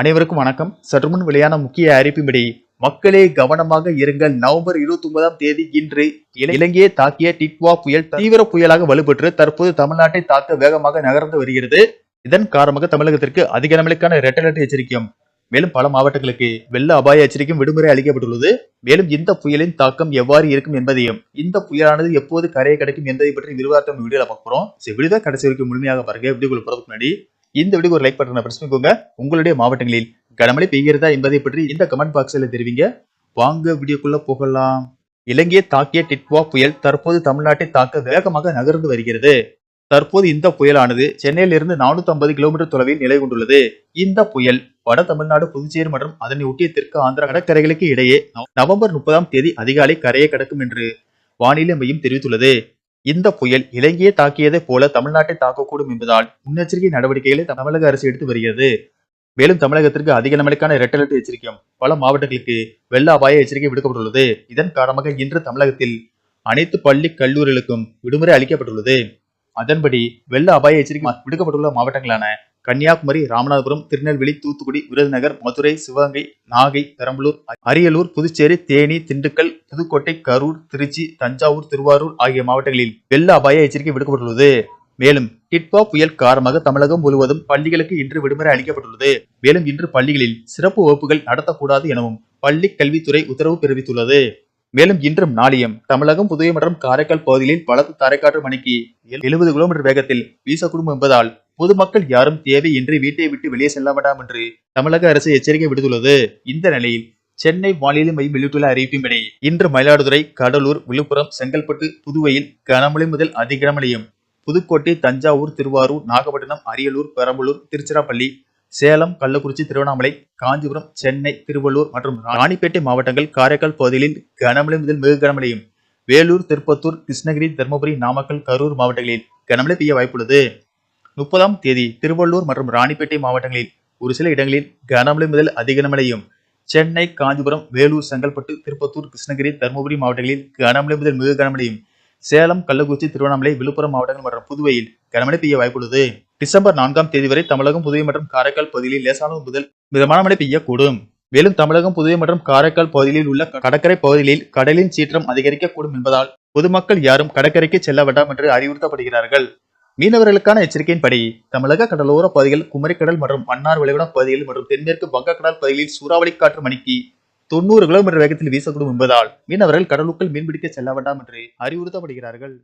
அனைவருக்கும் வணக்கம். சற்றுமுன் வெளியான முக்கிய அறிவிப்பின்படி மக்களே கவனமாக இருங்கள். நவம்பர் இருபத்தி ஒன்பதாம் தேதி இன்று இலங்கையை தாக்கிய டிட்வா புயல் தீவிர புயலாக வலுப்பெற்று தற்போது தமிழ்நாட்டை தாக்க வேகமாக நகர்ந்து வருகிறது. இதன் காரணமாக தமிழகத்திற்கு அதிக நிலைமைக்கான ரெட் அலர்ட் எச்சரிக்கையும் மேலும் பல மாவட்டங்களுக்கு வெள்ள அபாய எச்சரிக்கையும் விடுமுறை அளிக்கப்பட்டுள்ளது. மேலும் இந்த புயலின் தாக்கம் எவ்வாறு இருக்கும் என்பதையும் இந்த புயலானது எப்போது கரையை கிடைக்கும் என்பதை பற்றி விரிவாக்கம் வீடியோல பார்க்குறோம் சரி கடைசி வரைக்கும் முழுமையாக பாருங்க. வீடியோக்குள்ள போறதுக்கு முன்னாடி இந்த வீடியோ ஒரு லைக் பட்டனை பிரஸ் பண்ணிக்கோங்க. உங்களுடைய மாவட்டங்களில் கனமழை பெய்கிறதா என்பதை பற்றி இந்த கமெண்ட் பாக்ஸில் தெரிவிங்க. வாங்க வீடியோக்குள்ள போகலாம். இலங்கையை தாக்கிய டிட்வா புயல் தற்போது தமிழ்நாட்டை தாக்க வேகமாக நகர்ந்து வருகிறது. தற்போது இந்த புயலானது சென்னையிலிருந்து 450 ஐம்பது கிலோமீட்டர் தொலைவில் நிலை கொண்டுள்ளது. இந்த புயல் வட தமிழ்நாடு புதுச்சேரி மற்றும் அதனை ஒட்டிய தெற்கு ஆந்திரா கடற்கரைகளுக்கு இடையே நவம்பர் முப்பதாம் தேதி அதிகாலை கரையை கடக்கும் என்று வானிலை மையம் தெரிவித்துள்ளது. இந்த புயல் இலங்கையை தாக்கியதை போல தமிழ்நாட்டை தாக்கக்கூடும் என்பதால் முன்னெச்சரிக்கை நடவடிக்கைகளை தமிழக அரசு எடுத்து வருகிறது. மேலும் தமிழகத்திற்கு அதிக நிலைக்கான ரெட் அலர்ட் எச்சரிக்கையும் பல மாவட்டங்களுக்கு வெள்ள அபாய எச்சரிக்கை விடுக்கப்பட்டுள்ளது. இதன் காரணமாக இன்று தமிழகத்தில் அனைத்து பள்ளி கல்லூரிகளுக்கும் விடுமுறை அளிக்கப்பட்டுள்ளது. அதன்படி வெள்ள அபாய எச்சரிக்கை விடுக்கப்பட்டுள்ள மாவட்டங்களான கன்னியாகுமரி ராமநாதபுரம் திருநெல்வேலி தூத்துக்குடி விருதுநகர் மதுரை சிவகங்கை நாகை பெரம்பலூர் அரியலூர் புதுச்சேரி தேனி திண்டுக்கல் புதுக்கோட்டை கரூர் திருச்சி தஞ்சாவூர் திருவாரூர் ஆகிய மாவட்டங்களில் வெள்ள அபாய எச்சரிக்கை விடுக்கப்பட்டுள்ளது. மேலும் கிட்பா புயல் காரணமாக தமிழகம் முழுவதும் பள்ளிகளுக்கு இன்று விடுமுறை அளிக்கப்பட்டுள்ளது. மேலும் இன்று பள்ளிகளில் சிறப்பு வகுப்புகள் நடத்தக்கூடாது எனவும் பள்ளி கல்வித்துறை உத்தரவு பிறப்பித்துள்ளது மேலும் இன்றும் நாளையும் தமிழகம் புதுவை மற்றும் காரைக்கால் பகுதிகளில் பலத்த தரைக்காற்று மணிக்கு எழுபது கிலோமீட்டர் வேகத்தில் வீசக்கூடும் என்பதால் பொதுமக்கள் யாரும் தேவையின்றி வீட்டை விட்டு வெளியே செல்ல வேண்டாம் என்று தமிழக அரசு எச்சரிக்கை விடுத்துள்ளது. இந்த நிலையில் சென்னை வானிலை மையம் வெளியிட்டுள்ள அறிவிப்பின்படி இன்று மயிலாடுதுறை கடலூர் விழுப்புரம் செங்கல்பட்டு புதுவையில் கனமழை முதல் அதிக கனமழையும் புதுக்கோட்டை தஞ்சாவூர் திருவாரூர் நாகப்பட்டினம் அரியலூர் பெரம்பலூர் திருச்சிராப்பள்ளி சேலம் கள்ளக்குறிச்சி திருவண்ணாமலை காஞ்சிபுரம் சென்னை திருவள்ளூர் மற்றும் ராணிப்பேட்டை மாவட்டங்கள் காரைக்கால் பகுதிகளில் கனமழை முதல் மிக கனமழையும் வேலூர் திருப்பத்தூர் கிருஷ்ணகிரி தருமபுரி நாமக்கல் கரூர் மாவட்டங்களில் கனமழை பெய்ய வாய்ப்புள்ளது. முப்பதாம் தேதி திருவள்ளூர் மற்றும் ராணிப்பேட்டை மாவட்டங்களில் ஒரு சில இடங்களில் கனமழை முதல் அதிக கனமழையும் சென்னை காஞ்சிபுரம் வேலூர் செங்கல்பட்டு திருப்பத்தூர் கிருஷ்ணகிரி தருமபுரி மாவட்டங்களில் கனமழை முதல் மிக கனமழையும் சேலம் கள்ளக்குறிச்சி திருவண்ணாமலை விழுப்புரம் மாவட்டங்கள் மற்றும் புதுவையில் கனமழை பெய்ய வாய்ப்புள்ளது. டிசம்பர் நான்காம் தேதி வரை தமிழகம் புதுவை மற்றும் காரைக்கால் பகுதியில் லேசானது முதல் மிதமான மழை பெய்யக்கூடும். மேலும் தமிழகம் புதுவை மற்றும் காரைக்கால் பகுதிகளில் உள்ள கடற்கரை பகுதிகளில் கடலின் சீற்றம் அதிகரிக்கக்கூடும் என்பதால் பொதுமக்கள் யாரும் கடற்கரைக்கு செல்ல வேண்டாம் என்று அறிவுறுத்தப்படுகிறார்கள். மீனவர்களுக்கான எச்சரிக்கையின்படி தமிழக கடலோர பகுதிகள் குமரிக்கடல் மற்றும் மன்னார் விளைகுடா பகுதிகள் மற்றும் தென்மேற்கு வங்கக்கடல் பகுதிகளில் சூறாவளி காற்று மணிக்கு தொண்ணூறு கிலோமீட்டர் வேகத்தில் வீசக்கூடும் என்பதால் மீனவர்கள் கடலுக்குள் மீன்பிடிக்க செல்ல வேண்டாம் என்று அறிவுறுத்தப்படுகிறார்கள்.